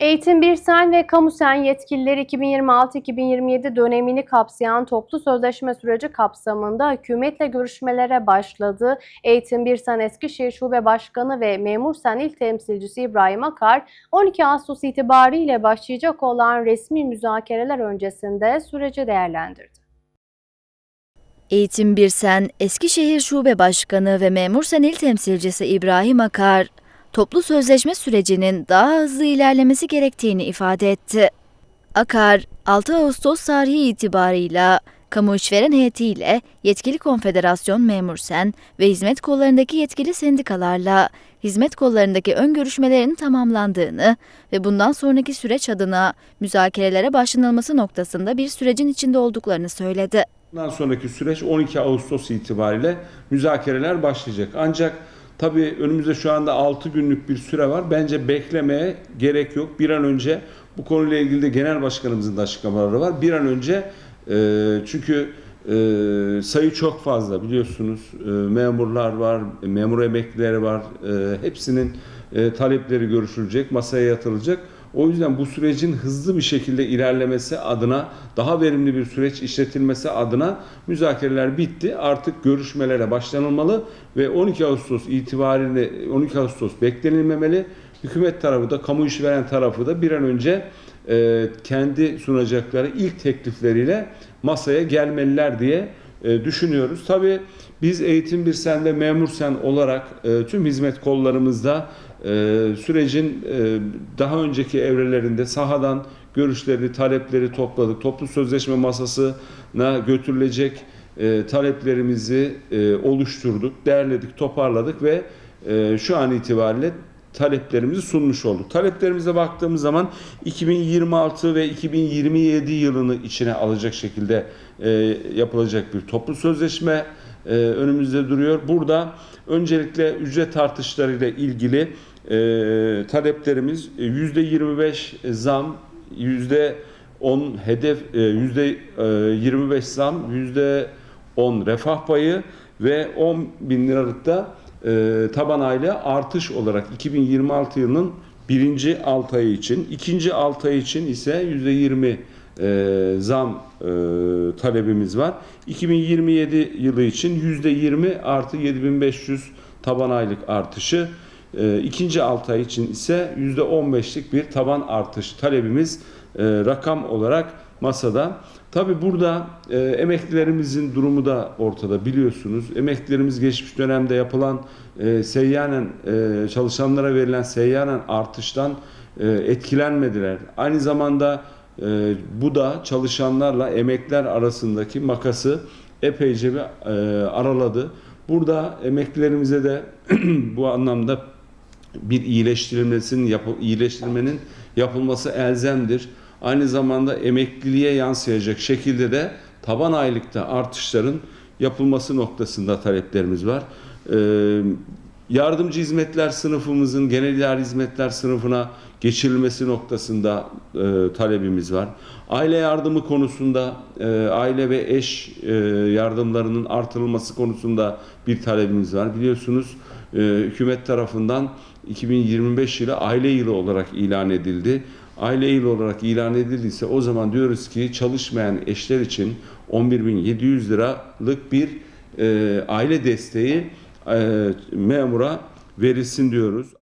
Eğitim Birsen ve Kamusen yetkilileri 2026-2027 dönemini kapsayan toplu sözleşme süreci kapsamında hükümetle görüşmelere başladı. Eğitim Birsen Eskişehir Şube Başkanı ve Memursen İl Temsilcisi İbrahim Akar, 12 Ağustos itibariyle başlayacak olan resmi müzakereler öncesinde süreci değerlendirdi. Eğitim Birsen, Eskişehir Şube Başkanı ve Memursen İl Temsilcisi İbrahim Akar, toplu sözleşme sürecinin daha hızlı ilerlemesi gerektiğini ifade etti. Akar, 6 Ağustos tarihi itibarıyla kamu işveren heyetiyle yetkili konfederasyon Memursen ve hizmet kollarındaki yetkili sendikalarla hizmet kollarındaki ön görüşmelerin tamamlandığını ve bundan sonraki süreç adına müzakerelere başlanılması noktasında bir sürecin içinde olduklarını söyledi. Bundan sonraki süreç 12 Ağustos itibariyle müzakereler başlayacak. Ancak tabii önümüzde şu anda 6 günlük bir süre var. Bence beklemeye gerek yok. Bir an önce bu konuyla ilgili de genel başkanımızın da açıklamaları var. Bir an önce e, çünkü e, sayı çok fazla biliyorsunuz. E, memurlar var, memur emeklileri var. E, hepsinin e, talepleri görüşülecek, masaya yatırılacak. O yüzden bu sürecin hızlı bir şekilde ilerlemesi adına, daha verimli bir süreç işletilmesi adına müzakereler bitti. Artık görüşmelere başlanılmalı ve 12 Ağustos itibariyle 12 Ağustos beklenilmemeli. Hükümet tarafı da, kamu işveren tarafı da bir an önce e, kendi sunacakları ilk teklifleriyle masaya gelmeliler diye e, düşünüyoruz. Tabii biz Eğitim Birsen ve Memur Sen olarak e, tüm hizmet kollarımızda e, sürecin e, daha önceki evrelerinde sahadan görüşleri, talepleri topladık. Toplu sözleşme masasına götürülecek e, taleplerimizi e, oluşturduk, derledik, toparladık ve e, şu an itibariyle taleplerimizi sunmuş olduk. Taleplerimize baktığımız zaman 2026 ve 2027 yılını içine alacak şekilde yapılacak bir toplu sözleşme e, önümüzde duruyor. Burada öncelikle ücret artışlarıyla ilgili e, taleplerimiz e, %25 zam, %10 hedef, e, %25 zam, %10 refah payı ve 10 bin liralık da e, taban aile artış olarak 2026 yılının birinci 6 ayı için, ikinci 6 ay için ise %20 e, zam e, talebimiz var. 2027 yılı için %20 artı 7500 taban aylık artışı, e, ikinci 6 ay için ise %15'lik bir taban artış talebimiz e, rakam olarak masada. Tabi burada e, emeklilerimizin durumu da ortada biliyorsunuz. Emeklilerimiz geçmiş dönemde yapılan e, seyyanen e, çalışanlara verilen seyyanen artıştan e, etkilenmediler. Aynı zamanda e, bu da çalışanlarla emekliler arasındaki makası epeyce bir e, araladı. Burada emeklilerimize de bu anlamda bir iyileştirilmesinin yapı, iyileştirmenin yapılması elzemdir. Aynı zamanda emekliliğe yansıyacak şekilde de taban aylıkta artışların yapılması noktasında taleplerimiz var. Ee, yardımcı hizmetler sınıfımızın genel idari hizmetler sınıfına geçirilmesi noktasında e, talebimiz var. Aile yardımı konusunda e, aile ve eş e, yardımlarının artırılması konusunda bir talebimiz var. Biliyorsunuz e, hükümet tarafından 2025 yılı aile yılı olarak ilan edildi. Aile yılı olarak ilan edildiyse o zaman diyoruz ki çalışmayan eşler için 11.700 liralık bir e, aile desteği memura verilsin diyoruz.